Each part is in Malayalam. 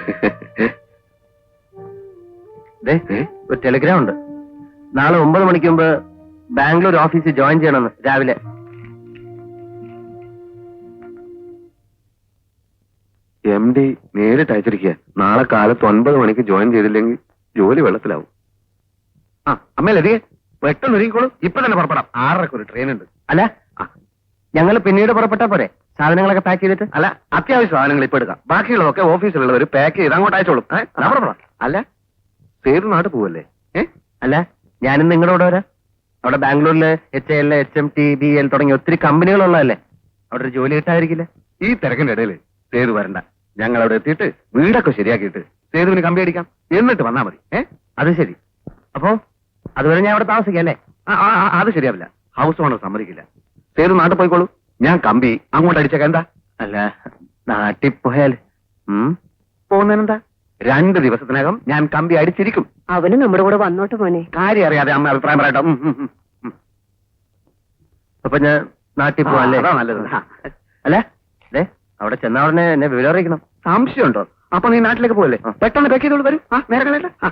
ഒരു ടെലിഗ്രാം ഉണ്ട്. നാളെ ഒമ്പത് മണിക്ക് മുമ്പ് ബാംഗ്ലൂർ ഓഫീസിൽ ജോയിൻ ചെയ്യണമെന്ന് രാവിലെ. എം ഡി നേരിട്ട് അയച്ചിരിക്കുക നാളെ കാലത്ത് ഒൻപത് മണിക്ക് ജോയിൻ ചെയ്തില്ലെങ്കിൽ ജോലി വെള്ളത്തിലാവും. ആ അമ്മയിലെതിയെ പെട്ടെന്ന് ഒരുങ്ങിക്കോളൂ. ഇപ്പൊ തന്നെ പുറപ്പെടാം. ആറരക്ക് ഒരു ട്രെയിൻ ഉണ്ട്. അല്ല ഞങ്ങൾ പിന്നീട് പുറപ്പെട്ടാ പോരെ. സാധനങ്ങളൊക്കെ പാക്ക് ചെയ്തിട്ട്? അല്ല അത്യാവശ്യ സാധനങ്ങൾ ഇപ്പൊ എടുക്കാം. ബാക്കിയുള്ളതൊക്കെ ഓഫീസിലുള്ളവർ പാക്ക് ചെയ്ത് അങ്ങോട്ട് അയച്ചോളും. ഏ? അല്ല. സേതു നാട് പോവല്ലേ? ഏ? അല്ല ഞാനും നിങ്ങളുടെ കൂടെ വരാം. അവിടെ ബാംഗ്ലൂരിൽ H L H M T B L തുടങ്ങിയ ഒത്തിരി കമ്പനികളുള്ളതല്ലേ? അവിടെ ഒരു ജോലി കിട്ടാതിരിക്കില്ല. ഈ തിരക്കിന്റെ ഇടയിൽ സേതു വരണ്ട. ഞങ്ങൾ അവിടെ എത്തിയിട്ട് വീടൊക്കെ ശരിയാക്കിയിട്ട് സേതുവിന് കമ്പി അടിക്കാം. എന്നിട്ട് വന്നാ മതി. ഏ? അത് ശരി. അപ്പോ അതുവരെ ഞാൻ അവിടെ താമസിക്കാം അല്ലേ? ആ, ആ, ആ, അത് ശരിയാവില്ല. ഹൗസ് ഓണർ സമ്മതിക്കില്ല. സേതു നാട്ടിൽ പോയിക്കോളൂ. ഞാൻ കമ്പി അങ്ങോട്ട് അടിച്ചേക്ക എന്താ? അല്ല നാട്ടിൽ പോയാൽ ഉം, പോകുന്നതിനെന്താ? രണ്ട് ദിവസത്തിനകം ഞാൻ കമ്പി അടിച്ചിരിക്കും. അവന് നമ്മുടെ കൂടെ വന്നോട്ട് മോനെ. കാര്യം അറിയാതെ അമ്മ അഭിപ്രായം പറയട്ടോ. അപ്പൊ ഞാൻ നാട്ടിൽ പോവാല്ലേ? നല്ലത്. അല്ല ദേ അവിടെ ചെന്ന ഉടനെ എന്നെ വിവരം അറിയിക്കണം. സംശയമുണ്ടോ? അപ്പൊ നീ നാട്ടിലേക്ക് പോകല്ലേ പെട്ടെന്ന് പാക്ക് ചെയ്തോളൂ വരും. ആ നേരെ കളയല്ലേ ആ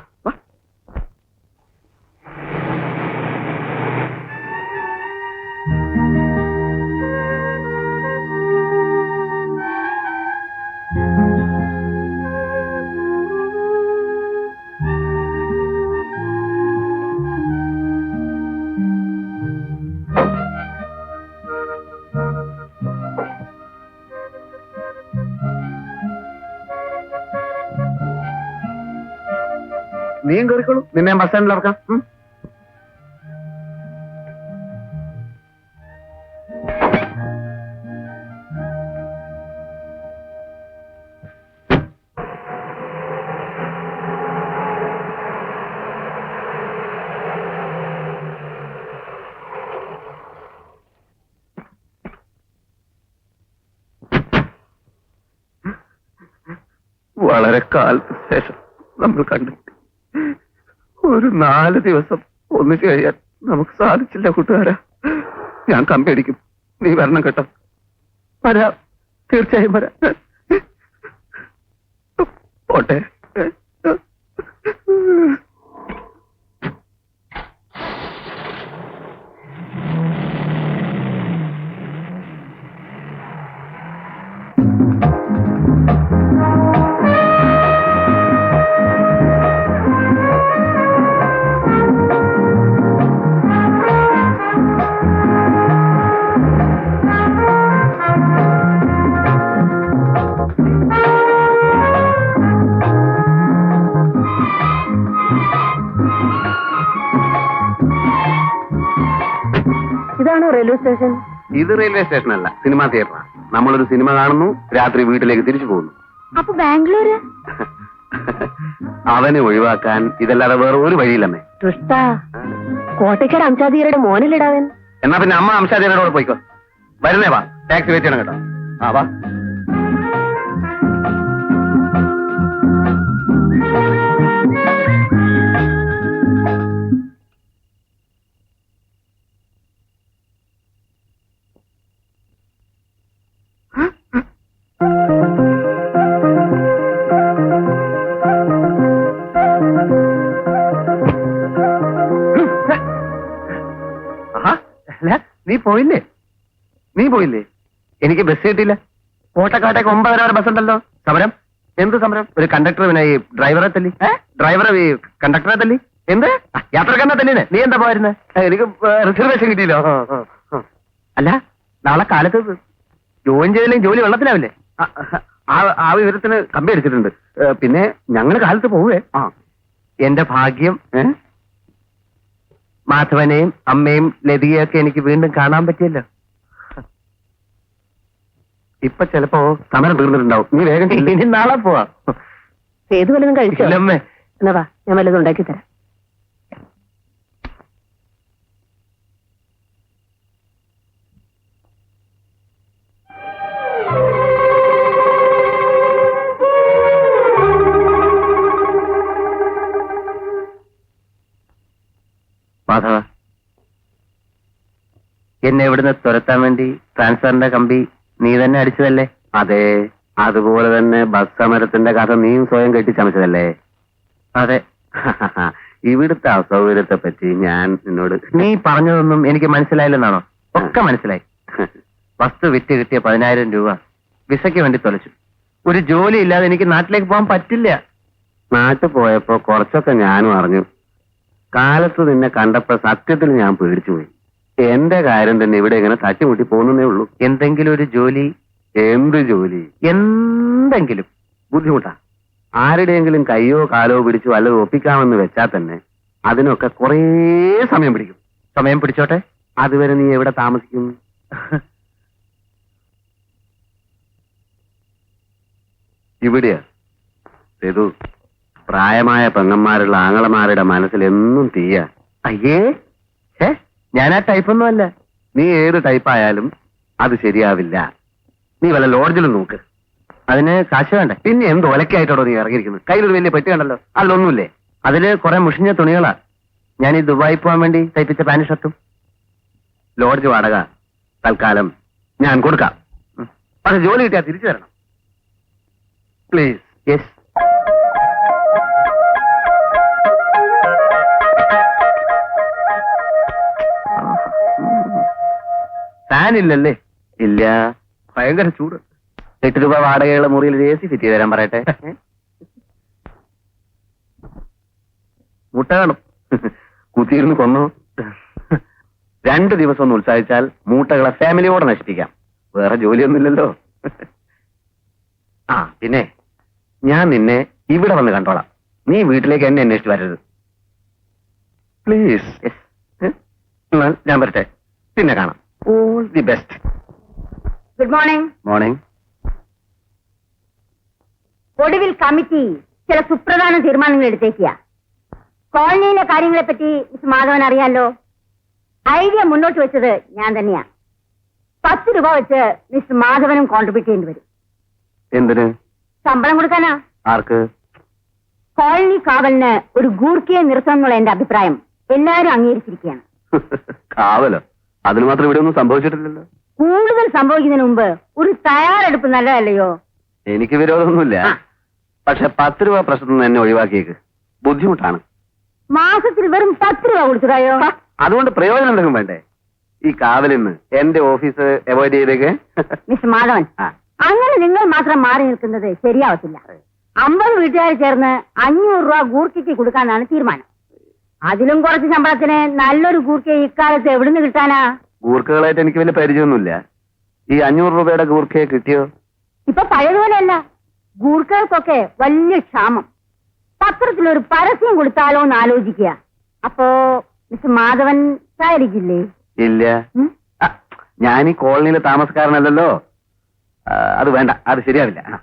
നീയും കയറിക്കോളൂ നിന്നെ ബസ് സ്റ്റാൻഡിൽ ഇറക്കാം. വളരെ കാലത്തിന് ശേഷം നമ്മൾ കണ്ടിട്ട് ഒരു നാല് ദിവസം ഒന്നിച്ചു കഴിയാൻ നമുക്ക് സാധിച്ചില്ല കൂട്ടുകാരാ. ഞാൻ കമ്പി അടിക്കും. നീ വരണം കേട്ടോ. വരാം. തീർച്ചയായും വരാം. പോട്ടെ. റെയിൽവേ സ്റ്റേഷൻ ഇത് റെയിൽവേ സ്റ്റേഷൻ അല്ല സിനിമാ തിയേറ്ററാണ് നമ്മളൊരു സിനിമ കാണുന്നു രാത്രി വീട്ടിലേക്ക് തിരിച്ചു പോകുന്നു. അപ്പൊ ബാംഗ്ലൂര്? അവനെ ഒഴിവാക്കാൻ ഇതല്ലാതെ വേറെ ഒരു വഴിയില്ലമ്മേ ദുഷ്ട കോട്ടയ്ക്കര അംശാദീരയുടെ മോനിലിടാവൻ എന്നാ പിന്നെ അമ്മ അംശാദിനോട് പോയിക്കോ. വരുന്നേ വാ ടാക്സി വെയിറ്റ് ചെയ്യണം കേട്ടോ. ആ വാ. എനിക്ക് ബസ് കിട്ടിയില്ല. കോട്ടക്കാട്ടേക്ക് ഒമ്പതര വരെ ബസ് ഉണ്ടല്ലോ. സമരം? എന്ത് സമരം? ഒരു കണ്ടക്ടർ പിന്നെ ഈ ഡ്രൈവറെ തല്ലി. ഡ്രൈവറെ ഈ കണ്ടക്ടറെ തല്ലി. എന്ത്? യാത്രക്കാരനെ തല്ലിനെ. നീ എന്താ പോയിരുന്നെ? എനിക്ക് റിസർവേഷൻ കിട്ടിയില്ലോ. അല്ല നാളെ കാലത്ത് ജോയിൻ ചെയ്തില്ലെങ്കിൽ ജോലി വെള്ളത്തിലാവില്ലേ? ആ, വിവരത്തിന് കമ്പി അടിച്ചിട്ടുണ്ട്. പിന്നെ ഞങ്ങൾ കാലത്ത് പോവേ. ആ. എന്റെ ഭാഗ്യം? മാധവനെയും അമ്മയും ലതികയൊക്കെ എനിക്ക് വീണ്ടും കാണാൻ പറ്റിയല്ലോ. ഇപ്പൊ ചിലപ്പോ സമരം തീർന്നിട്ടുണ്ടാവും. നീ വേഗം ചെല്ല്. ഇനി നാളെ പോവാം. ഏത് വല്ലതും കഴിച്ചോ? ഇല്ലമ്മേ. എന്നാ വാ ഞാൻ വല്ലതും ഉണ്ടാക്കി തരാം. മാധവ എന്നെ ഇവിടുന്ന് തുരത്താൻ വേണ്ടി ട്രാൻസ്ഫറിന്റെ കമ്പി നീ തന്നെ അടിച്ചതല്ലേ? അതെ. അതുപോലെ തന്നെ ബസ് സമരത്തിന്റെ കഥ നീയും സ്വയം കെട്ടിച്ചമച്ചതല്ലേ അതെ. ഇവിടുത്തെ അസൗകര്യത്തെ പറ്റി ഞാൻ നിന്നോട് നീ പറഞ്ഞതൊന്നും എനിക്ക് മനസ്സിലായില്ലെന്നാണോ? ഒക്കെ മനസ്സിലായി. വസ്തു വിറ്റ് കിട്ടിയ പതിനായിരം രൂപ വിസയ്ക്ക് വേണ്ടി തൊലച്ചു. ഒരു ജോലി ഇല്ലാതെ എനിക്ക് നാട്ടിലേക്ക് പോകാൻ പറ്റില്ല. നാട്ടിൽ പോയപ്പോ കുറച്ചൊക്കെ ഞാനും അറിഞ്ഞു. കാലത്ത് നിന്നെ കണ്ടപ്പോ സത്യത്തിൽ ഞാൻ പേടിച്ചു പോയി എന്റെ കാര്യം തന്നെ ഇവിടെ ഇങ്ങനെ തട്ടിമുട്ടി പോകുന്നേ ഉള്ളൂ. എന്തെങ്കിലും ഒരു ജോലി എന്ത് ജോലി എന്തെങ്കിലും ബുദ്ധിമുട്ടാ. ആരുടെയെങ്കിലും കയ്യോ കാലോ പിടിച്ചു വല്ലതും ഒപ്പിക്കാമെന്ന് വെച്ചാൽ തന്നെ അതിനൊക്കെ കുറേ സമയം പിടിക്കും. സമയം പിടിച്ചോട്ടെ? അതുവരെ നീ എവിടെ താമസിക്കും? ഇവിടെയാ. പ്രായമായ പെങ്ങന്മാരുള്ള ആങ്ങളമാരുടെ മനസ്സിൽ എന്നും തീയ. അയ്യേ! ഞാൻ ആ ടൈപ്പൊന്നും അല്ല. നീ ഏത് ടൈപ്പായാലും അത് ശരിയാവില്ല. നീ വല്ല ലോഡ്ജിലും നോക്ക്. അതിന് കാശ് വേണ്ട. പിന്നെ എന്ത് ഒലക്കായിട്ടോടോ നീ ഇറങ്ങിയിരിക്കുന്നത്? കയ്യിലൊരു വലിയ പെട്ടി കണ്ടല്ലോ. അതിലൊന്നുമില്ലേ? അതിൽ കുറെ മുഷിഞ്ഞ തുണികളാ. ഞാൻ ഈ ദുബായി പോകാൻ വേണ്ടി തയ്പ്പിച്ച പാന്റ് ഷർട്ടും ലോഡ്ജ് വാടക. തൽക്കാലം ഞാൻ കൊടുക്കാം. പക്ഷെ ജോലി കിട്ടിയാൽ തിരിച്ചു തരണം പ്ലീസ് യെസ് ഫാൻ ഇല്ലല്ലേ ഇല്ല. ഭയങ്കര ചൂട്. എട്ട് രൂപ വാടകയുള്ള മുറിയിൽ എ സി ഫിറ്റ് ചെയ്ത് തരാൻ പറയട്ടെ. മുട്ട കാണും കുത്തിയിരുന്ന് കൊന്നു. രണ്ടു ദിവസം ഒന്ന് ഉത്സാഹിച്ചാൽ മൂട്ടകളെ ഫാമിലിയോടെ നശിപ്പിക്കാം. വേറെ ജോലിയൊന്നുമില്ലല്ലോ. ആ പിന്നെ ഞാൻ നിന്നെ ഇവിടെ വന്ന് കണ്ടോളാം. നീ വീട്ടിലേക്ക് എന്നെ അന്വേഷിച്ച് വരരുത്. പ്ലീസ് എന്നാൽ ഞാൻ വരട്ടെ. പിന്നെ കാണാം. All the best good morning morning ഒടുവിൽ കമ്മിറ്റി ചില സുപ്രധാന തീരുമാനങ്ങൾ എടുത്തേക്കുക. കോളനിയിലെ കാര്യങ്ങളെ പറ്റി മിസ് മാധവൻ അറിയാലോ? ഐഡിയ മുന്നോട്ട് വെച്ചത് ഞാൻ തന്നെയാ. പത്ത് രൂപ വെച്ച് മിസ് മാധവനും കോൺട്രിബ്യൂട്ട് ചെയ്യേണ്ടി വരും. എന്തിന്? ശമ്പളം കൊടുക്കാനാ? ആർക്ക്? കോളനി കാവലിന് ഒരു ഗൂർക്കയെ നിർത്തണം എന്നുള്ള എന്റെ അഭിപ്രായം എല്ലാവരും അംഗീകരിച്ചിരിക്കുകയാണ്. കാവലോ? അതിന് മാത്രം ഇവിടെ ഒന്നും സംഭവിച്ചിട്ടില്ലല്ലോ. കൂടുതൽ സംഭവിക്കുന്നതിന് മുമ്പ് ഒരു തയ്യാറെടുപ്പ് നല്ലതല്ലയോ? എനിക്ക് വിരോധമൊന്നുമില്ല. പക്ഷെ പത്ത് രൂപ പ്രശ്നത്തിൽ നിന്ന് എന്നെ ഒഴിവാക്കിയേക്ക്. ബുദ്ധിമുട്ടാണ്. മാസത്തിൽ വെറും പത്ത് രൂപ കൊടുത്തിടായോ അതുകൊണ്ട് പ്രയോജനം എന്തെങ്കിലും വേണ്ടേ? ഈ കാവലിന്ന് എന്റെ ഓഫീസ് അവോയ്ഡ് ചെയ്തേക്ക്. മിസ് മാധവൻ. അങ്ങനെ നിങ്ങൾ മാത്രം മാറി നിൽക്കുന്നത് ശരിയാവത്തില്ല. അമ്പത് വീട്ടുകാർ ചേർന്ന് അഞ്ഞൂറ് രൂപ ഗൂർക്കിക്ക് കൊടുക്കാനാണ് തീരുമാനം. അതിലും കുറച്ച് ശമ്പളത്തിന് നല്ലൊരു കൂർക്ക ഇക്കാലത്ത് എവിടുന്ന് കിട്ടാനാ? ഗൂർഖകളായിട്ട് എനിക്ക് വലിയ പരിചയമൊന്നുമില്ല. ഈ അഞ്ഞൂറ് രൂപയുടെ ഗൂർഖയെ കിട്ടിയോ? ഇപ്പൊ പഴയതുപോലെയല്ല ഗൂർക്കകൾക്കൊക്കെ വലിയ ക്ഷാമം. പത്രത്തിലൊരു പരസ്യം കൊടുത്താലോ എന്ന് ആലോചിക്കുക. അപ്പോ മിസ്റ്റർ മാധവൻ സഹകരിക്കില്ലേ ഇല്ല. ഉം? ആ, ഞാൻ ഈ കോളനിയിലെ താമസക്കാരനല്ലല്ലോ. ആ, അത് വേണ്ട അത് ശരിയാവില്ല. ആ.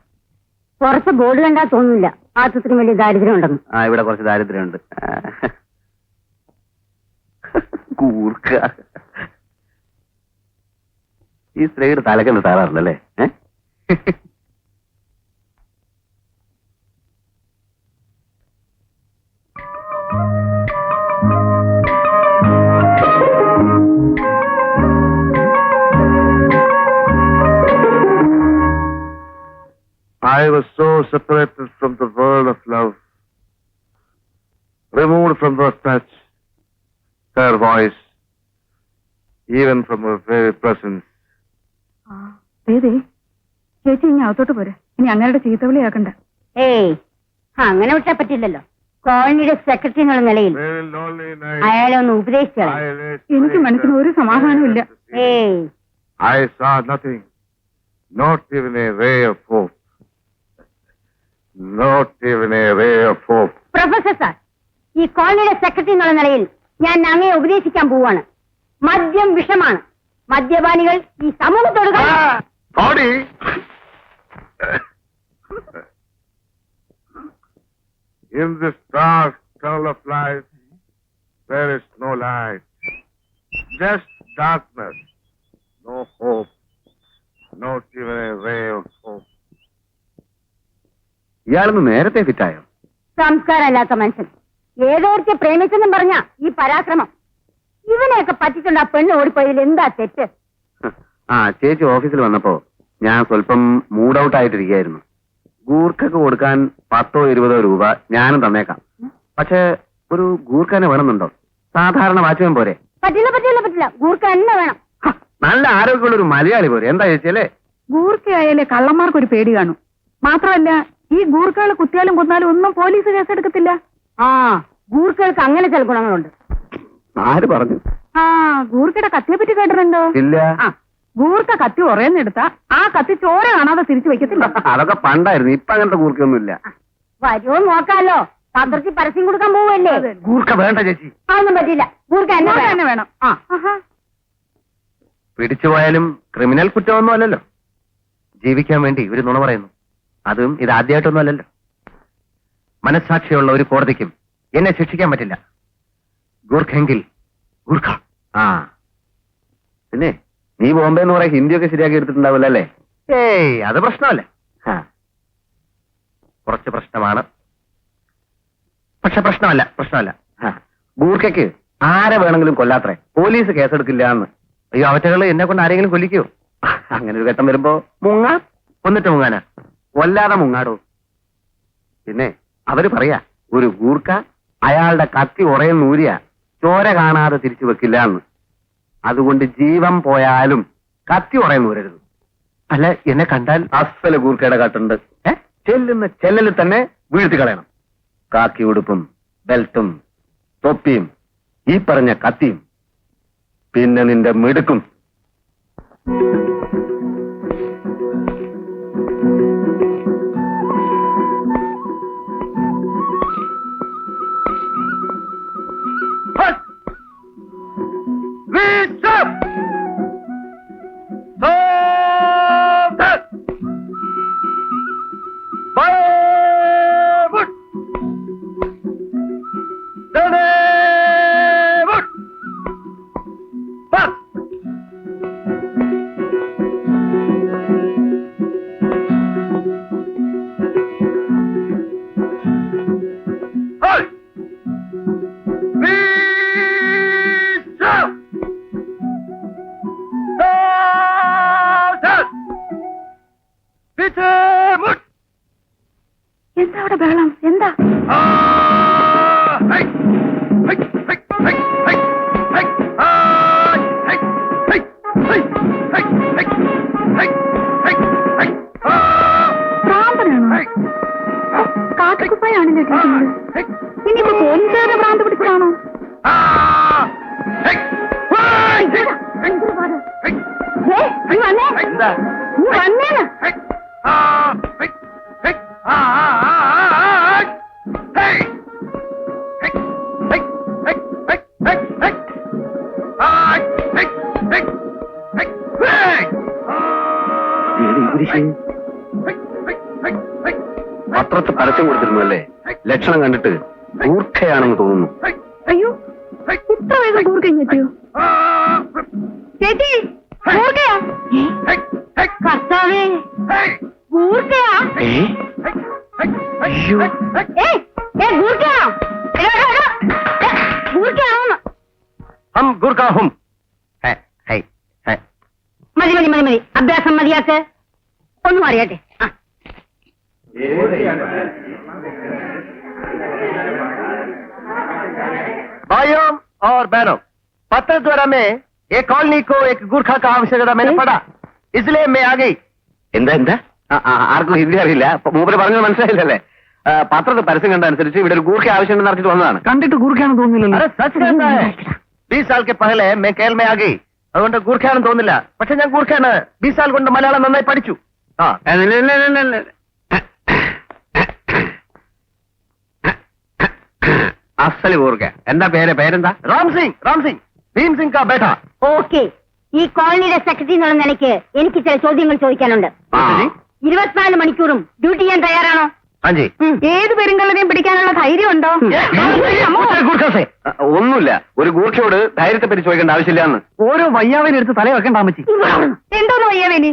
കുറച്ച് ബോർഡ് കണ്ടാ തോന്നുന്നില്ല പാത്രത്തിന് വലിയ ദാരിദ്ര്യം ഉണ്ടെന്ന്. ആ ഇവിടെ കുറച്ച് ദാരിദ്ര്യമുണ്ട്. കൂർക്ക ഈ സ്ത്രീയുടെ തലക്കെന്ന് താറാറില്ലല്ലേ ഏ I was so separated from the world of love, removed from her touch, her voice, even from her very presence. ഏതേ ചേച്ചി ഇനി അകത്തോട്ട് പോരെ ഇനി അങ്ങയുടെ ചീത്തവിളിയാക്കണ്ട ഏയ് അങ്ങനെ വിട്ടാ പറ്റില്ലല്ലോ കോളനിയുടെ സെക്രട്ടറി എന്നുള്ള നിലയിൽ Very lonely night. അയാളെ ഒന്ന് ഉപദേശിച്ചാൽ I lay എനിക്ക് മനസ്സിന് ഒരു സമാധാനമില്ല ഏയ് I saw nothing, not even a ray of hope. Not even a ray of hope. Professor sir ഈ കോളനിയുടെ സെക്രട്ടറി എന്നുള്ള നിലയിൽ ഞാൻ അങ്ങയെ ഉപദേശിക്കാൻ പോവാണ് മദ്യം വിഷമാണ് മദ്യപാനികൾ ഈ സമൂഹത്തോട് കാ- In this dark tunnel of life, there is no light. Just darkness. No hope. Not even a ray of hope. ഇയാളൊന്ന് നേരത്തെ ഫിറ്റായോ സംസ്കാരമില്ലാത്ത മനുഷ്യൻ ഏതോർത്തെ പ്രേമിച്ചെന്നും പറഞ്ഞ ഈ പരാക്രമം. ഇവനെയൊക്കെ പറ്റിച്ചുണ്ട് ആ പെണ്ണ് ഓടിപ്പോയതിൽ എന്താ തെറ്റ്? ആ ചേച്ചി ഓഫീസിൽ വന്നപ്പോ ഞാൻ സ്വല്പം മൂഡ് ഔട്ട് ആയിട്ടിരിക്കുകയായിരുന്നു ഗൂർഖക്ക് കൊടുക്കാൻ പത്തോ ഇരുപതോ രൂപ ഞാനും തന്നേക്കാം. പക്ഷെ ഒരു ഗൂർഖനെ വേണമെന്നുണ്ടോ? സാധാരണ വാച്ച്മാൻ പോരെ. പറ്റില്ല പറ്റില്ല പറ്റില്ല. ഗൂർക്ക എന്നെ വേണം. നല്ല ആരോഗ്യമുള്ള ഒരു മലയാളി പോരെ. എന്താ ചേച്ചി അല്ലേ? ഗൂർക്കയായാലേ കള്ളന്മാർക്ക് ഒരു പേടി കാണും മാത്രമല്ല ഈ ഗൂർക്കകളെ കുത്തിയാലും കൊന്നാലും ഒന്നും പോലീസ് കേസെടുക്കത്തില്ല. ആ ഗൂർക്കകൾക്ക് അങ്ങനെ ചില ഗുണങ്ങളുണ്ട്. ആര് പറഞ്ഞു? ആ ഗൂർക്കയുടെ കത്തിയെ പറ്റി കേട്ടിട്ടുണ്ടോ? ഇല്ല. ആ ഗൂർക്ക കത്തി ഉറയുന്നെടുത്ത ആ കത്തി ചോര കാണാതെ തിരിച്ചു വെക്കത്തില്ല അതൊക്കെ പണ്ടായിരുന്നു ഇപ്പൊ അങ്ങനത്തെ ഗൂർക്കൊന്നും ഇല്ല വരുമോ നോക്കാലോ. പന്ത്രക്ക് പരസ്യം കൊടുക്കാൻ പോവല്ലേ ഗൂർക്ക വേണ്ട ചേച്ചി. അതൊന്നും പറ്റില്ല ഗൂർക്ക എന്നെ വേണം. തന്നെ വേണം. ആ. ആഹാ. പിടിച്ചുപോയാലും ക്രിമിനൽ കുറ്റമൊന്നും അല്ലല്ലോ. ജീവിക്കാൻ വേണ്ടി ഒരു നുണ പറയുന്നു. അതും ഇത് ആദ്യമായിട്ടൊന്നും അല്ലല്ലോ. മനസ്സാക്ഷിയുള്ള ഒരു കോടതിക്കും എന്നെ ശിക്ഷിക്കാൻ പറ്റില്ല. ഗൂർഖെങ്കിൽ ഗൂർഖ. ആ. പിന്നെ നീ ബോംബെ എന്ന് പറയാൻ ഹിന്ദിയൊക്കെ ശരിയാക്കി എടുത്തിട്ടുണ്ടാവില്ല അല്ലേ? ഏയ് അത് പ്രശ്നമല്ലേ. കുറച്ച് പ്രശ്നമാണ്. പക്ഷെ പ്രശ്നമല്ല പ്രശ്നമല്ല. ഗൂർഖയ്ക്ക് ആരെ വേണമെങ്കിലും കൊല്ലാത്രേ? പോലീസ് കേസെടുക്കില്ല എന്ന്. അയ്യോ അവറ്റകൾ എന്നെ കൊണ്ട് ആരെങ്കിലും കൊല്ലിക്കോ? അങ്ങനെ ഒരു ഘട്ടം വരുമ്പോ മുങ്ങാ? കൊന്നിട്ട് മുങ്ങാനാ? കൊല്ലാതെ മുങ്ങാടോ? പിന്നെ അവർ പറയാ ഒരു ഗൂർഖ അയാളുടെ കത്തി ഉറയിൽ നൂരിയ ചോര കാണാതെ തിരിച്ചു വെക്കില്ല എന്ന്. അതുകൊണ്ട് ജീവൻ പോയാലും കത്തി ഉറയിൽ നൂരരുത് അല്ല എന്നെ കണ്ടാൽ അസ്സല കൂർക്കയുടെ കട്ടുണ്ട്. ചെല്ലുന്ന ചെല്ലലിൽ തന്നെ വീഴ്ത്തി കളയണം. കാക്കി ഉടുപ്പും ബെൽറ്റും തൊപ്പിയും ഈ പറഞ്ഞ കത്തിയും പിന്നെ നിന്റെ മിടുക്കും. Ah! എന്താ പരസ്യം കൊടുത്തിരുന്നു അല്ലേ? ലക്ഷണം കണ്ടിട്ട് ദൂർഖയാണെന്ന് തോന്നുന്നു. അയ്യോ ഇത്ര വേഗം ദൂർഖയും എത്തിയോ? ചേച്ചി കൂർക്കയാ കർത്താവേ എടാ, എടാ. ഏ, ഗൂർക്കയാണോന്ന് ഹം ഗൂർഖ ഹൈ. മതി മതി മതി മതി. അഭ്യാസം മതിയാക്ക്. ഒന്നും അറിയട്ടെ ആ. और बहनों पत्र द्वारा में एक कॉलोनी को एक गुरखा का आवश्यकता मैंने पढ़ा इसलिए मैं आ गई എന്താ എന്താ ആ, ആ, ആർക്കും ഹിന്ദി അറിയില്ല അപ്പൊ മൂപ്പര് പറഞ്ഞത് മനസ്സിലായില്ലല്ലേ ആ, പത്രത്തിൽ പരസ്യം കണ്ട അനുസരിച്ച് ഇവിടെ ഒരു ഗൂർഖ ആവശ്യമുണ്ടെന്ന് അറിഞ്ഞിട്ട് വന്നതാണ് കണ്ടിട്ട് ഗൂർഖയാണെന്ന് തോന്നുന്നില്ല അരെ സച്ച് कहता है ബീസ് സാൽ के पहले मैं केरल में आ गई അതുകൊണ്ട് ഗൂർഖയാണെന്ന് തോന്നില്ല പക്ഷെ ഞാൻ ഗൂർഖയാണ് ബീസ് സാൽ കൊണ്ട് മലയാളം നന്നായി പഠിച്ചു ആ അസൽ ഊർഗ. എന്താ പേര്? പേരെന്താ? റാം സിംഗ് റാം സിംഗ്. ഭീം സിംഗ് കാ ബേട്ട. ഓക്കെ. ഈ കോളനിയുടെ സെക്രട്ടറി എന്നുള്ള നിലയ്ക്ക് എനിക്ക് ചില ചോദ്യങ്ങൾ ചോദിക്കാനുണ്ട്. ആ. ഇരുപത്തിനാല് മണിക്കൂറും ഡ്യൂട്ടി ചെയ്യാൻ തയ്യാറാണോ? ഏത് പെരുങ്കള്ളനെയും പിടിക്കാനുള്ള ധൈര്യം ഉണ്ടോ ആ, ഒന്നുമില്ല. ഒരു ഗൂർഖയോട് ധൈര്യത്തെ പറ്റി ചോദിക്കേണ്ട ആവശ്യമില്ലാന്ന്. ഓരോ ഓരോ വയ്യാവിനെടുത്ത് തല വെക്കണ്ട അമ്മച്ചി. എന്തോന്ന് വയ്യാവേലി?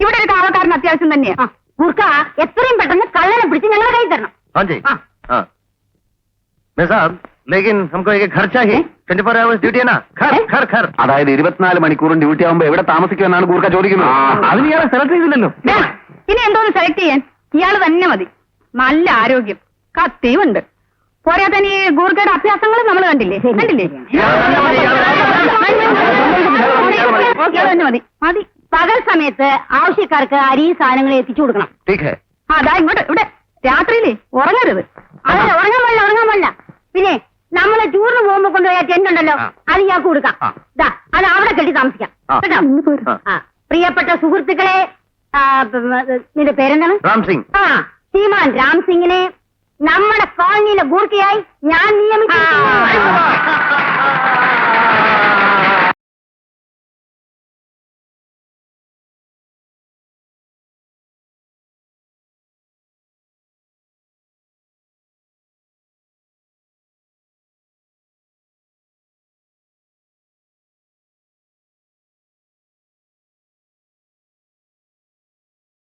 ഇവിടെ ഒരു കാവക്കാരൻ അത്യാവശ്യം തന്നെയാ ആ, ഗൂർഖ എത്രയും പെട്ടെന്ന് കള്ളനെ പിടിച്ച് ഞങ്ങളെ കൈ തരണം. जी നിസാം ലേക്കിൻ നമുക്ക് ഘർ ചാഹി ട്വന്റി ഫോർ അവേഴ്സ് ഡ്യൂട്ടി ആണ് ഘർ ഘർ ഘർ അതായത് ഇരുപത്തിനാല് മണിക്കൂറും ഡ്യൂട്ടി ആവുമ്പോ എവിടെ താമസിക്കുമെന്നാണ് ഗൂർക്ക ചോദിക്കുന്നത്. അതിന് ഇയാളെ സെലക്ട് ചെയ്തില്ലല്ലോ. ഇനി എന്തോന്ന് സെലക്ട് ചെയ്യാൻ? ഇയാൾ തന്നെ മതി. നല്ല ആരോഗ്യം. കത്തിയുമുണ്ട് പോരാ തന്നെ ഈ ഗൂർഖയുടെ അഭ്യാസങ്ങളും നമ്മൾ കണ്ടില്ലേ? കണ്ടില്ലേ? മതി മതി. പകൽ സമയത്ത് ആവശ്യക്കാർക്ക് അരി സാധനങ്ങൾ എത്തിച്ചു കൊടുക്കണം. അതാ ഇങ്ങോട്ട്. ഇവിടെ. രാത്രിയിലേ. ഉറങ്ങരുത്. അതെ ഉറങ്ങാൻ പാടില്ല ഉറങ്ങാൻ പാടില്ല. പിന്നെ നമ്മളെ ടൂറിന് പോകുമ്പോ കൊണ്ടുപോയ ടെന്റ് ഉണ്ടല്ലോ അത് ഞാൻ കൊടുക്കാം. ദാ അത് അവിടെ കെട്ടി താമസിക്കാം. ആ, പ്രിയപ്പെട്ട സുഹൃത്തുക്കളെ നിന്റെ പേരെന്താണ്? രാംസിംഗ് ആ ശ്രീമാൻ രാംസിംഗിനെ നമ്മുടെ കോളനിയിലെ ഗൂർക്കയായി ഞാൻ നിയമിച്ചു.